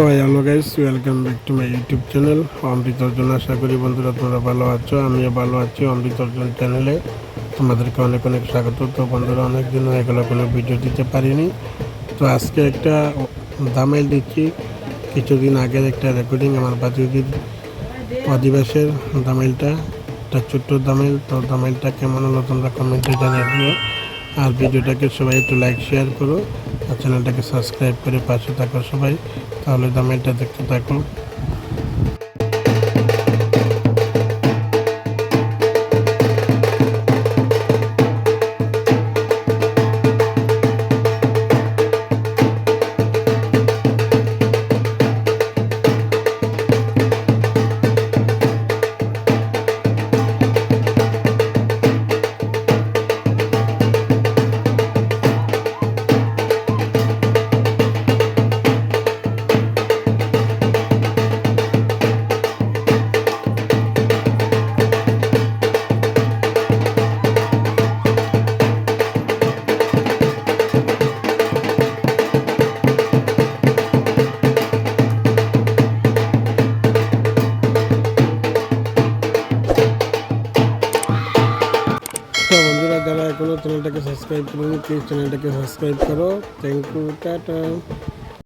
তো hello guys welcome back to my YouTube channel Amrit Arjun আশা করি বন্ধুরা তোমরা ভালো আছো, আমিও ভালো আছি অমৃত অর্জন চ্যানেলে তোমাদেরকে অনেক অনেক স্বাগত। তো বন্ধুরা অনেক দিন হয়ে গেলো, কোনো ভিডিও দিতে পারিনি। তো আজকে একটা দামাইল দিচ্ছি। কিছুদিন আগের একটা রেকর্ডিং আমার বাদিদির অধিবাসের দামাইলটা একটা ছোট্ট দামেল তো দামাইলটা কেমন হলো তোমরা কমেন্টে জানিয়ে দিও। আর ভিডিওটাকে সবাই একটু লাইক শেয়ার করো আর চ্যানেলটাকে সাবস্ক্রাইব করে পাশে থাকো সবাই। তাহলে দামাইলটা দেখতে থাকো যারা এখনও চ্যানেলটাকে সাবস্ক্রাইব করেনি প্লিজ চ্যানেলটাকে সাবস্ক্রাইব করো। Thank you tata.